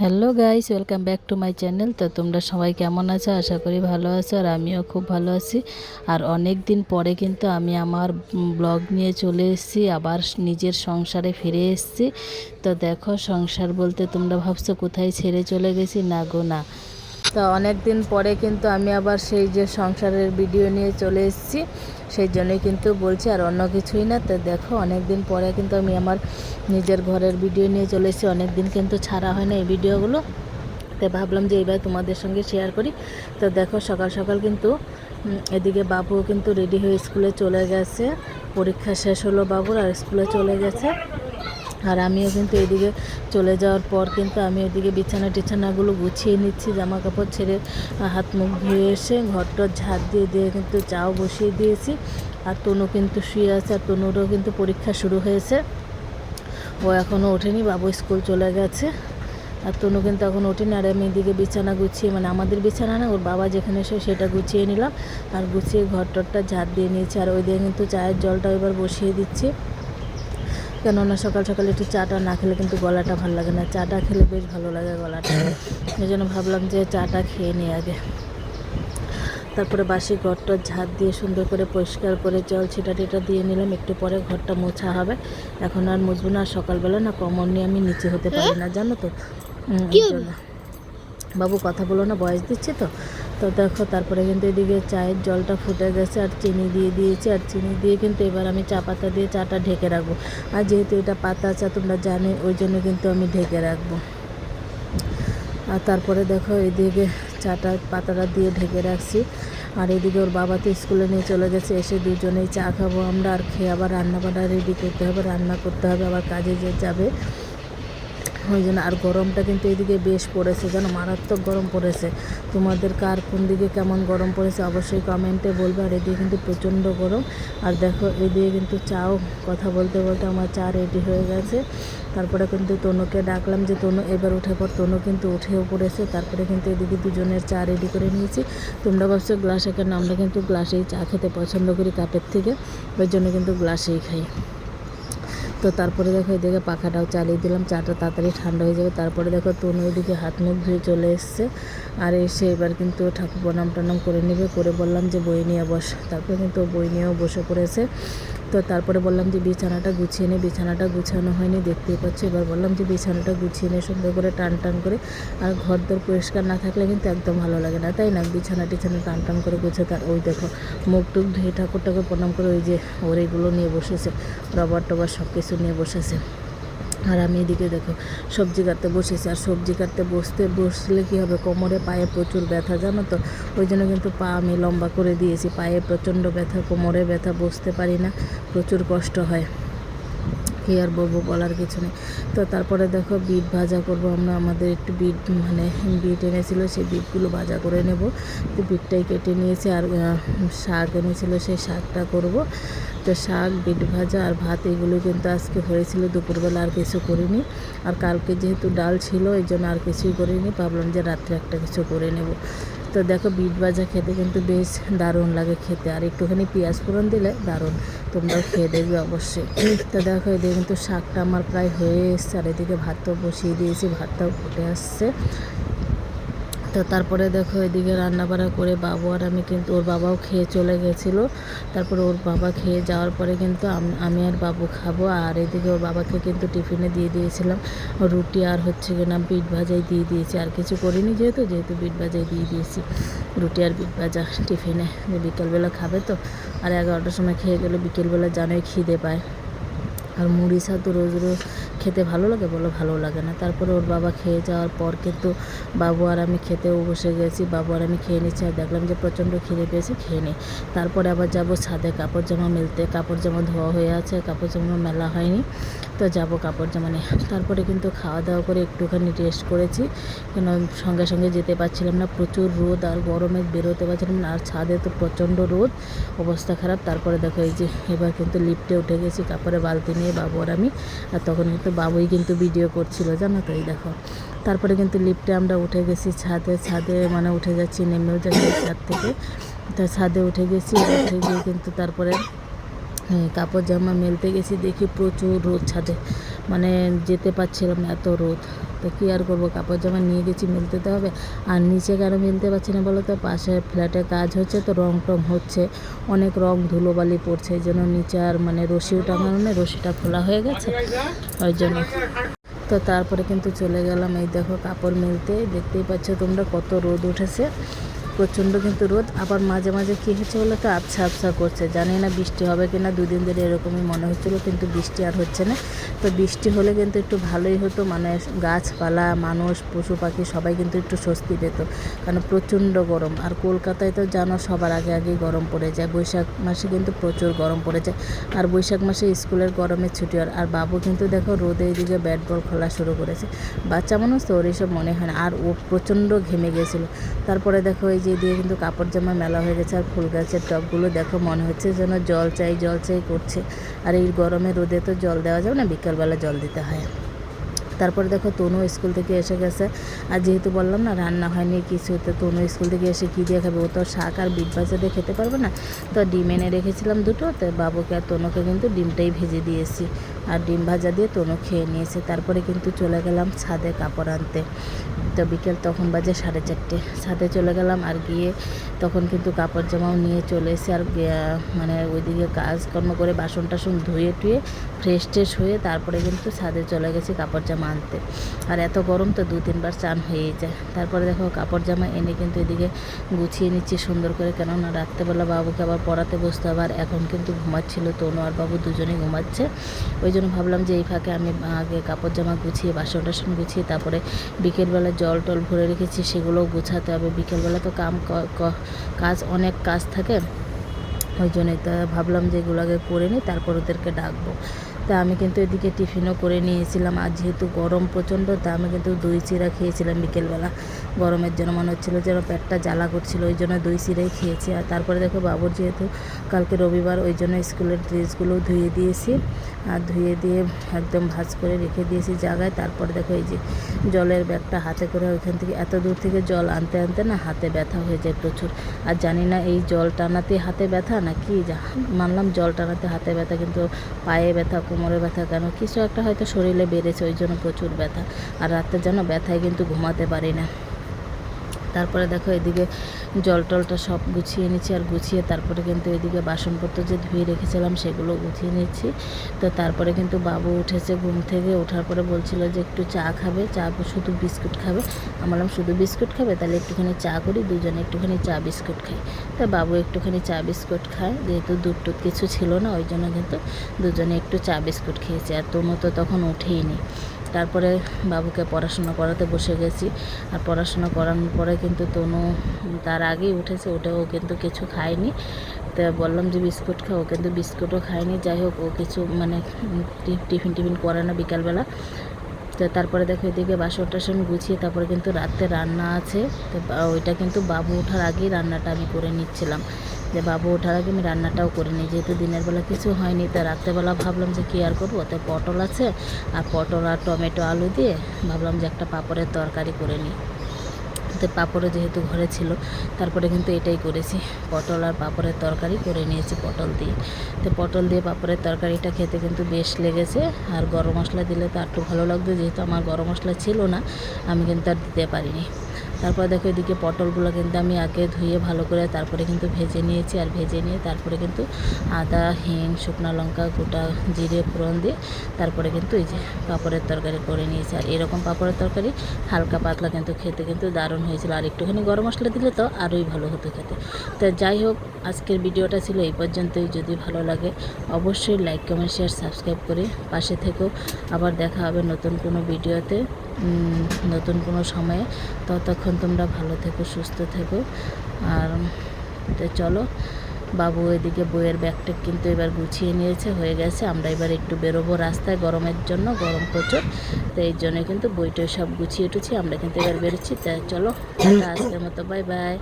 Hello guys, welcome back to my channel. তো তোমরা সবাই কেমন আছো? আশা করি ভালো আছো আর আমিও খুব ভালো আছি। আর অনেক দিন পরে কিন্তু আমি আমার ব্লগ নিয়ে চলে এসেছি, আবার নিজের সংসারে ফিরে এসেছি। তো দেখো, সংসার বলতে তোমরা ভাবছ কোথায় ছেড়ে চলে গেছি? না গো, না। তো অনেক দিন পরে কিন্তু আমি আবার সেই যে সংসারের ভিডিও নিয়ে চলে এসেছি, সেই জন্যই কিন্তু বলছি আর অন্য কিছুই না। তো দেখো অনেক দিন পরে কিন্তু আমি আমার নিজের ঘরের ভিডিও নিয়ে চলে এসেছি অনেক দিন কিন্তু ছাড়া হয় না এই ভিডিওগুলো তো ভাবলাম যে এইবার তোমাদের সঙ্গে শেয়ার করি। তো দেখো, সকাল সকাল কিন্তু এদিকে বাবু কিন্তু রেডি হয়ে স্কুলে চলে গেছে। পরীক্ষা শেষ হলো বাবুর আর স্কুলে চলে গেছে। আর আমিও কিন্তু এদিকে চলে যাওয়ার পর কিন্তু আমি ওদিকে বিছানা টিছানাগুলো গুছিয়ে নিচ্ছি জামা কাপড় ছেড়ে হাত মুখ ধুয়ে এসে ঘরটা ঝাড় দিয়ে দিয়ে কিন্তু চাও বসিয়ে দিয়েছি। আর তনু কিন্তু শুয়ে আছে, আর তনুরও কিন্তু পরীক্ষা শুরু হয়েছে। ও এখনও ওঠেনি, বাবু স্কুল চলে গেছে। আর তনু কিন্তু এখন ওঠেনি, আর আমি এদিকে বিছানা গুছিয়ে মানে আমাদের বিছানা না, ওর বাবা যেখানে এসে সেটা গুছিয়ে নিলাম। আর গুছিয়ে ঘর টরটা ঝাড় দিয়ে নিয়েছি, আর ওই দিকে কিন্তু চায়ের জলটা এবার বসিয়ে দিচ্ছি। কেননা সকাল সকাল একটু চাটা না খেলে কিন্তু গলাটা ভালো লাগে না। চাটা খেলে বেশ ভালো লাগে গলাটা। এই জন্য ভাবলাম যে চাটা খেয়ে নিই আগে। তারপরে বাসি ঘরটা ঝাড় দিয়ে সুন্দর করে পরিষ্কার করে জল ছিটা টিটা দিয়ে নিলাম। একটু পরে ঘরটা মোছা হবে। এখন আর মুছবো না আর সকালবেলা না কমন নিয়ে আমি নিচে হতে পারি না জানো তো? জন্য। বাবু কথা বলো না বয়স দিচ্ছে তো? তো দেখো, তারপরে কিন্তু এদিকে চায়ের জলটা ফুটে গেছে আর চিনি দিয়ে দিয়েছি। আর চিনি দিয়ে কিন্তু এবার আমি চা পাতা দিয়ে চাটা ঢেকে রাখব। আর যেহেতু এটা পাতা চা, তোমরা জানে ওই জন্য কিন্তু আমি ঢেকে রাখব। আর তারপরে দেখো, এদিকে চাটা পাতাটা দিয়ে ঢেকে রাখছি। আর এদিকে ওর বাবা তো স্কুলে নিয়ে চলে গেছে, এসে দুজনেই চা খাব আমরা। আর খেয়ে আবার রান্না বান্না রেডি করতে হবে, রান্না করতে হবে, আবার কাজে যে যাবে। ওই জন্য আর গরমটা কিন্তু এদিকে বেশ পড়েছে, যেন মারাত্মক গরম পড়েছে। তোমাদের কার কোন দিকে কেমন গরম পড়েছে অবশ্যই কমেন্টে বলবে, আর এদিকে কিন্তু প্রচণ্ড গরম। আর দেখো, এদিকে কিন্তু চাও, কথা বলতে বলতে আমার চা রেডি হয়ে গেছে। তারপরে কিন্তু তনুকে ডাকলাম যে, তনু, এবার উঠে পর তনু কিন্তু উঠেও পড়েছে, তারপরে কিন্তু এদিকে দুজনের চা রেডি করে নিয়েছি। তোমরা ভাবছ গ্লাসে কেন? আমরা কিন্তু গ্লাসেই চা খেতে পছন্দ করি, কাপের থেকে। ওই জন্য কিন্তু গ্লাসেই খাই। তো তারপরে দেখো এদিকে পাখাটাও চালিয়ে দিলাম। চাটা তাড়াতাড়ি ঠান্ডা হয়ে যাবে। তারপরে দেখো তনু এদিকে হাত মুখ ধুয়ে চলে এসছে। আর এসে এবার কিন্তু ঠাকুর প্রণাম টনাম করে নেবে। করে বললাম যে, বই নিয়ে বস। তারপরে কিন্তু বই নিয়েও বসে পড়েছে। তো তারপরে বললাম যে বিছানাটা গুছিয়ে নে, বিছানাটা গুছানো হয়নি, দেখতেই পাচ্ছি। এবার বললাম যে বিছানাটা গুছিয়ে নে, সুন্দর করে টান টান করে। আর ঘর দর পরিষ্কার না থাকলে কিন্তু একদম ভালো লাগে না, তাই না? বিছানা টিছানা টান টান করে গুছিয়ে তার, ওই দেখো, মুখ টুক ধুয়ে ঠাকুরটাকে ঠাকুর প্রণাম করে ওই যে ওর এগুলো নিয়ে বসেছে, রবার টবার সব কিছু নিয়ে বসেছে। আর আমি এদিকে দেখো, সবজি কাটতে বসেছি। আর সবজি কাটতে বসতে বসলে কী হবে? কোমরে পায়ে প্রচুর ব্যথা, জানো তো? ওই জন্য কিন্তু পা আমি লম্বা করে দিয়েছি। পায়ে প্রচণ্ড ব্যথা, কোমরে ব্যথা, বসতে পারি না। প্রচুর কষ্ট হয়। কী আর বলব বলার কিছু নেই। তো তারপরে দেখো বিট ভাজা করব আমরা, আমাদের একটু বিট মানে বিট এনেছিল, সেই বিটগুলো ভাজা করে নেব। তো বিটটাই কেটে নিয়েছি আর শাক এনেছিল, সেই শাকটা করব। তো শাক, বিট ভাজা আর ভাত এগুলো কিন্তু আজকে হয়েছিল, দুপুরবেলা আর কিছু করিনি। আর কালকে যেহেতু ডাল ছিল, এই জন্য আর কিছুই করিনি। ভাবলাম যে রাত্রে একটা কিছু করে নেব। তো দেখো বিট ভাজা খেতে কিন্তু বেশ দারুণ লাগে খেতে। আর একটুখানি পেঁয়াজ ফোড়ন দিলে দারুণ, তোমরাও খেয়ে দেখবে অবশ্যই। তো দেখো, এদিকে কিন্তু শাকটা আমার প্রায় হয়ে এসছে, আর এদিকে ভাতটাও বসিয়ে দিয়েছি, ভাতটাও ফুটে আসছে। তো তারপরে দেখো এদিকে রান্না বান্না করে বাবু আর আমি কিন্তু, ওর বাবাও খেয়ে চলে গেছিল। তারপরে ওর বাবা খেয়ে যাওয়ার পরে কিন্তু আমি আর বাবু খাব। আর এদিকে ওর বাবাকে কিন্তু টিফিনে দিয়ে দিয়েছিলাম। রুটি আর হচ্ছে কিনা বিট ভাজাই দিয়ে দিয়েছি। আর কিছু করিনি যেহেতু যেহেতু বিট ভাজাই দিয়ে দিয়েছি। রুটি আর বিট ভাজা টিফিনে। বিকেলবেলা খাবে তো। আর এগারোটার সময় খেয়ে গেলে বিকেলবেলা জানোই খিদে পায়। আর মুড়ি ছাতু রোজ রোজ খেতে ভালো লাগে বলো ভালো লাগে না। তারপরে ওর বাবা খেয়ে যাওয়ার পর কিন্তু বাবু আর আমি খেতেও বসে গেছি। বাবু আর আমি খেয়ে নিচ্ছি আর দেখলাম যে প্রচণ্ড খিদে পেয়েছি, খেয়ে নিই তারপরে আবার যাব ছাদে কাপড় জামা মেলতে। কাপড় জামা ধোয়া হয়ে আছে, কাপড় জামা মেলা হয়নি, তো যাব কাপড় জামা নিয়ে। তারপরে কিন্তু খাওয়া দাওয়া করে একটুখানি রেস্ট করেছি। কেন সঙ্গে সঙ্গে যেতে পারছিলাম না, প্রচুর রোদ আর গরমে বেরোতে পারছিলাম না, আর ছাদে তো প্রচণ্ড রোদ, অবস্থা খারাপ। তারপরে দেখো এই যে এবার কিন্তু লিফটে উঠে গেছি, কাপড়ে বালতি নিয়ে বাবু আর আমি, আর তখন কিন্তু বাবুই কিন্তু ভিডিও করছিল, জানো তো এই দেখো। তারপরে কিন্তু লিফটে আমরা উঠে গেছি, ছাদে ছাদে মানে উঠে যাচ্ছি, নেমেও যাচ্ছি ছাদ থেকে। তা ছাদে উঠে গেছি উঠে গিয়ে কিন্তু তারপরে কাপড় জামা মেলতে গেছি, দেখি প্রচুর রোদ ছাদে। মানে যেতে পারছিলাম না, এত রোদ। তো কী আর করব? কাপড় জামা নিয়ে গেছি, মেলতে তো হবে। আর নিচে কেন মেলতে পারছি না বলো তো? পাশে ফ্ল্যাটে কাজ হচ্ছে তো, রং টং হচ্ছে। অনেক রং ধুলোবালি পড়ছে, এই জন্য নিচে আর মানে রশিও টাঙানো নেই, রশিটা খোলা হয়ে গেছে। ওই জন্য। তো তারপরে কিন্তু চলে গেলাম, এই দেখো কাপড় মেলতে। দেখতেই পাচ্ছ তোমরা কত রোদ উঠেছে। প্রচণ্ড কিন্তু রোদ, আবার মাঝে মাঝে কী হচ্ছে বলে তো? আবছা আবছা করছে। জানি না বৃষ্টি হবে কি না দুদিন ধরে এরকমই মনে হচ্ছিল, কিন্তু বৃষ্টি আর হচ্ছে না। তো বৃষ্টি হলে কিন্তু একটু ভালোই হতো মানে গাছপালা, মানুষ, পশু পাখি সবাই কিন্তু একটু স্বস্তি পেত, কারণ প্রচণ্ড গরম। আর কলকাতায় তো জানো, সবার আগে আগেই গরম পড়ে যায়। বৈশাখ মাসে কিন্তু প্রচুর গরম পড়ে যায়। আর বৈশাখ মাসে স্কুলের গরমের ছুটি হয়। আর বাবু কিন্তু দেখো, রোদে এদিকে ব্যাট বল খেলা শুরু করেছে। বাচ্চা মানুষ তো ওর এইসব মনে হয় না। আর ও প্রচণ্ড ঘেমে গেছিল। তারপরে দেখো এই যে দিয়ে কিন্তু কাপড় জামা মেলা হয়ে গেছে আর ফুল গাছের টবগুলো দেখো মনে হচ্ছে যেন জল চাই জল চাই করছে। আর এই গরমে রোদে তো জল দেওয়া যাবে না, বিকালবেলা জল দিতে হয়। তারপরে দেখো তনু স্কুল থেকে এসে গেছে। আর যেহেতু বললাম না, রান্না হয়নি কিছু তো তনু স্কুল থেকে এসে কী দিয়ে খাবে? ও তো শাক আর বিট ভাজা দিয়ে খেতে পারবে না। তো ডিম এনে রেখেছিলাম দুটো তো বাবুকে আর তনুকে কিন্তু ডিমটাই ভেজে দিয়েছি। আর ডিম ভাজা দিয়ে তনু খেয়ে নিয়েছে। তারপরে কিন্তু চলে গেলাম ছাদে কাপড় আনতে। তো বিকেল তখন বাজে সাড়ে চারটে। ছাদে চলে গেলাম আর গিয়ে তখন কিন্তু কাপড় জামাও নিয়ে চলে এসে আর মানে ওইদিকে কাজকর্ম করে বাসন টাসন ধুয়ে টুয়ে ফ্রেশ ট্রেশ হয়ে তারপরে কিন্তু ছাদে চলে গেছি কাপড় জামা আনতে। আর এত গরম তো দু তিনবার চান হয়েই যায়। তারপরে দেখো কাপড় জামা এনে কিন্তু এদিকে গুছিয়ে নিচ্ছি সুন্দর করে। কেননা রাত্রেবেলা বাবুকে আবার পড়াতে বসতে হবে আর এখন কিন্তু ঘুমাচ্ছিল, তনু আর বাবু দুজনেই ঘুমাচ্ছে। ওই জন্য ভাবলাম যে এই ফাঁকে আমি আগে কাপড় জামা গুছিয়ে, বাসন টাসন গুছিয়ে তারপরে বিকেলবেলা জল টল ভরে রেখেছি, সেগুলোও গোছাতে হবে। বিকেলবেলা তো কাম কাজ অনেক কাজ থাকে। ওই জন্য ভাবলাম যে এগুলো আগে করে নিই, তারপর ওদেরকে ডাকবো। তা আমি কিন্তু এদিকে টিফিনও করে নিয়েছিলাম। আর যেহেতু গরম প্রচণ্ড, তা আমি কিন্তু দই চিরা খেয়েছিলাম বিকেলবেলা। গরমের জন্য মনে হচ্ছিল যেন পেটটা জ্বালা করছিল, ওই জন্য দই চিরাই খেয়েছি। আর তারপরে দেখো বাবুর যেহেতু কালকে রবিবার, ওই জন্য স্কুলের ড্রেসগুলোও ধুয়ে দিয়েছি। আর ধুয়ে দিয়ে একদম ভাজ করে রেখে দিয়েছি জায়গায়। তারপরে দেখো এই যে জলের ব্যাগটা হাতে করে ওইখান থেকে, এত দূর থেকে জল আনতে আনতে না হাতে ব্যথা হয়ে যায় প্রচুর। আর জানি না এই জল টানাতে হাতে ব্যথা না কি মানলাম জল টানাতে হাতে ব্যথা, কিন্তু পায়ে ব্যথা কোমরে ব্যথা, কেন? কিছু একটা হয়তো শরীরে বেড়েছে, ওই জন্য প্রচুর ব্যথা। আর রাত্রে যেন ব্যথায় কিন্তু ঘুমাতে পারি না। তারপরে দেখো এদিকে জল টলটা সব গুছিয়ে নিচ্ছি আর গুছিয়ে তারপরে কিন্তু এদিকে বাসনপত্র যে ধুয়ে রেখেছিলাম সেগুলো গুছিয়ে নিচ্ছি। তো তারপরে কিন্তু বাবু উঠেছে ঘুম থেকে, ওঠার পরে বলছিল যে একটু চা খাবে, চা শুধু বিস্কুট খাবে। আমার শুধু বিস্কুট খাবে? তাহলে একটুখানি চা করি, দুজনে একটুখানি চা বিস্কুট খাই। তা বাবু একটুখানি চা বিস্কুট খায়, যেহেতু দুধ কিছু ছিল না, ওই জন্য কিন্তু দুজনে একটু চা বিস্কুট খেয়েছে। আর তনু তো তখন উঠেইনি তারপরে বাবুকে পড়াশোনা করাতে বসে গেছি। আর পড়াশোনা করানোর পরে কিন্তু তনু তার আগেই উঠেছে, উঠে ও কিন্তু কিছু খায়নি। তো বললাম যে বিস্কুট খাও কিন্তু বিস্কুটও খায়নি। যাই হোক, ও কিছু মানে টিফিন টিফিন করে না বিকালবেলা। তো তারপরে দেখো এদিকে বাসন টাসন গুছিয়ে তারপরে কিন্তু রাত্রে রান্না আছে। তো ওইটা কিন্তু বাবু ওঠার আগেই রান্নাটা আমি করে নিচ্ছিলাম। যে, বাবু, ওঠার আগে আমি রান্নাটাও করে নিই। যেহেতু দিনের বেলা কিছু হয়নি, তা রাত্রেবেলা ভাবলাম যে, কী আর করব? তো পটল আছে আর পটল আর টমেটো আলু দিয়ে ভাবলাম যে, একটা পাপড়ের তরকারি করে নিই। তো পাঁপড়ও যেহেতু ঘরে ছিল, তারপরে কিন্তু এটাই করেছি। পটল আর পাঁপড়ের তরকারি করে নিয়েছি পটল দিয়ে। তো পটল দিয়ে পাঁপড়ের তরকারিটা খেতে কিন্তু বেশ লেগেছে। আর গরম মশলা দিলে তো আর একটু ভালো লাগতো, যেহেতু আমার গরম মশলা ছিল না, আমি কিন্তু আর দিতে পারিনি। তারপর দেখো এদিকে পটলগুলো কিন্তু আমি আগে ধুয়ে ভালো করে তারপরে কিন্তু ভেজে নিয়েছি আর ভেজে নিয়ে তারপরে কিন্তু আদা, হিং, শুকনো লঙ্কা, গোটা জিরে, ফোড়ন দিয়ে তারপরে কিন্তু এই যে পাঁপড়ের তরকারি করে নিয়েছি। আর এরকম পাঁপড়ের তরকারি হালকা পাতলা কিন্তু খেতে কিন্তু দারুণ হয়েছিল। আর একটুখানি গরম মশলা দিলে তো আরোই ভালো হতো খেতে। তো যাই হোক, আজকের ভিডিওটা ছিল এই পর্যন্তই। যদি ভালো লাগে অবশ্যই লাইক, কমেন্ট, শেয়ার, সাবস্ক্রাইব করে পাশে থেকেও আবার দেখা হবে নতুন কোনো ভিডিওতে। নতুন কোনো সময়ে। ততক্ষণ তোমরা ভালো থেকো সুস্থ থেকো। আর তো চলো বাবু এদিকে বইয়ের ব্যাগটা কিন্তু এবার গুছিয়ে নিয়েছে হয়ে গেছে। আমরা এবার একটু বেরোবো রাস্তায় গরমের জন্য গরম প্রচুর। তো এই জন্য কিন্তু বইটা সব গুছিয়ে টুছি আমরা কিন্তু এবার বেরোচ্ছি। তাই চলো আজকের মতো বাই বাই